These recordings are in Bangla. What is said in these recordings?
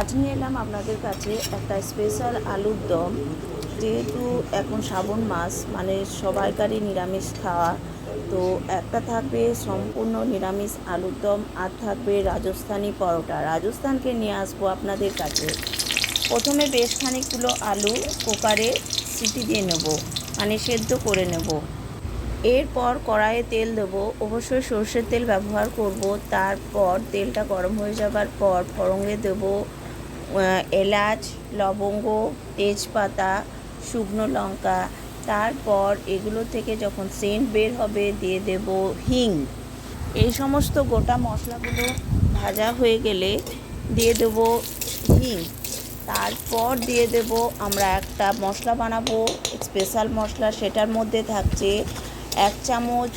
আজ নিয়ে এলাম আপনাদের কাছে একটা স্পেশাল আলুর দম। যেহেতু এখন শ্রাবণ মাস মানে সবাইকারই নিরামিষ খাওয়া, তো একটা থাকবে সম্পূর্ণ নিরামিষ আলুর দম, আর থাকবে রাজস্থানি পরোটা। রাজস্থানকে নিয়ে আসব আপনাদের কাছে। প্রথমে বেশ খানিকগুলো আলু কুকারে সিটি দিয়ে নেব মানে সেদ্ধ করে নেব। এরপর কড়াইয়ে তেল দেবো। অবশ্যই সর্ষের তেল ব্যবহার করব। তারপর তেলটা গরম হয়ে যাবার পর ফড়ঙে দেবো। এলাচ, লবঙ্গ, তেজপাতা, শুকনো লঙ্কা, তারপর এগুলো থেকে যখন সেন্ট বের হবে দিয়ে দেব হিং। এই সমস্ত গোটা মশলাগুলো ভাজা হয়ে গেলে দিয়ে দেব হিং। তারপর দিয়ে দেব আমরা একটা মশলা বানাবো স্পেশাল মশলা সেটার মধ্যে থাকছে এক চামচ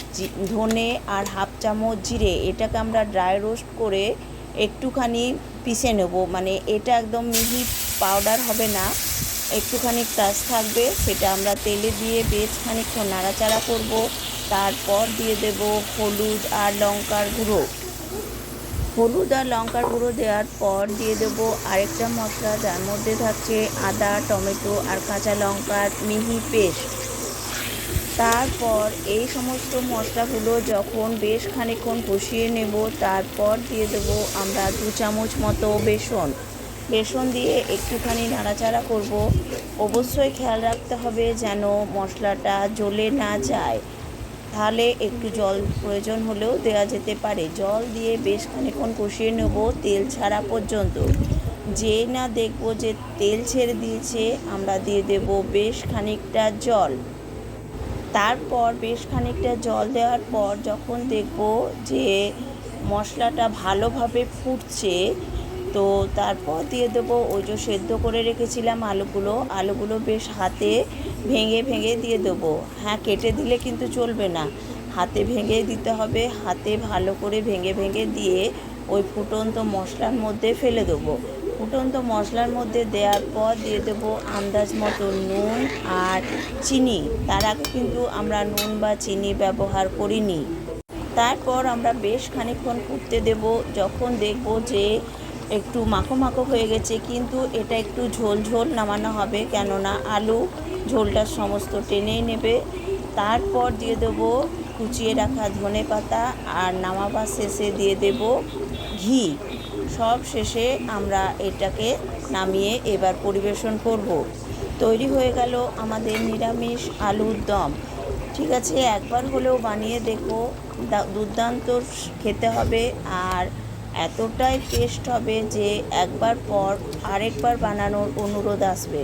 ধনে আর হাফ চামচ জিরে। এটাকে আমরা ড্রাই রোস্ট করে একটুখানি পিষে নেব। মানে এটা একদম মিহি পাউডার হবে না। একটুখানি ক্রাশ থাকবে, সেটা আমরা তেলে দিয়ে বেশ খানিকক্ষণ নাড়াচাড়া করব। তারপর দিয়ে দেব হলুদ আর লঙ্কার গুঁড়ো। হলুদ আর লঙ্কার গুঁড়ো দেওয়ার পর দিয়ে দেবো আরেকটা মশলা, যার মধ্যে থাকছে আদা, টমেটো আর কাঁচা লঙ্কার মিহি পেস্ট। তারপর এই সমস্ত মশলাগুলো যখন বেশ খানিকক্ষণ কষিয়ে নেব, তারপর দিয়ে দেবো আমরা দু চামচ মতো বেসন। বেসন দিয়ে একটুখানি নাড়াচাড়া করব। অবশ্যই খেয়াল রাখতে হবে যেন মশলাটা জ্বলে না যায়। তাহলে একটু জল প্রয়োজন হলেও দেওয়া যেতে পারে। জল দিয়ে বেশ খানিকক্ষণ কষিয়ে নেব তেল ছাড়া পর্যন্ত। যে না দেখব যে তেল ছেড়ে দিয়েছে, আমরা দিয়ে দেব বেশ খানিকটা জল। তারপর বেশ খানিকটা জল দেওয়ার পর যখন দেখব যে মশলাটা ভালোভাবে ফুটছে, তো তারপর দিয়ে দেবো ওই যে সেদ্ধ করে রেখেছিলাম আলুগুলো। আলুগুলো বেশ হাতে ভেঙে ভেঙে দিয়ে দেবো। হ্যাঁ কেটে দিলে কিন্তু চলবে না। হাতে ভেঙে দিতে হবে। হাতে ভালো করে ভেঙে ভেঙে দিয়ে ওই ফুটন্ত মশলার মধ্যে ফেলে দেবো। ফুটন্ত মশলার মধ্যে দেওয়ার পর দিয়ে দেবো আন্দাজ মতো নুন আর চিনি। তার আগে কিন্তু আমরা নুন বা চিনি ব্যবহার করিনি। তারপর আমরা বেশ খানিকক্ষণ ফুটতে দেব, যখন দেখব যে একটু মাখো মাখো হয়ে গেছে, কিন্তু এটা একটু ঝোল ঝোল নামানো হবে, কেননা আলু ঝোলটা সমস্ত টেনেই নেবে। তারপর দিয়ে দেবো কুচিয়ে রাখা ধনে পাতা আর নামাবার শেষে দিয়ে দেব ঘি। সব শেষে আমরা এটাকে নামিয়ে এবার পরিবেশন করব। তৈরি হয়ে গেল আমাদের নিরামিষ আলুর দম। ঠিক আছে, একবার হলেও বানিয়ে দেখো দুর্দান্ত খেতে হবে আর এতটাই টেস্ট হবে যে একবার পর আরেকবার বানানোর অনুরোধ আসবে।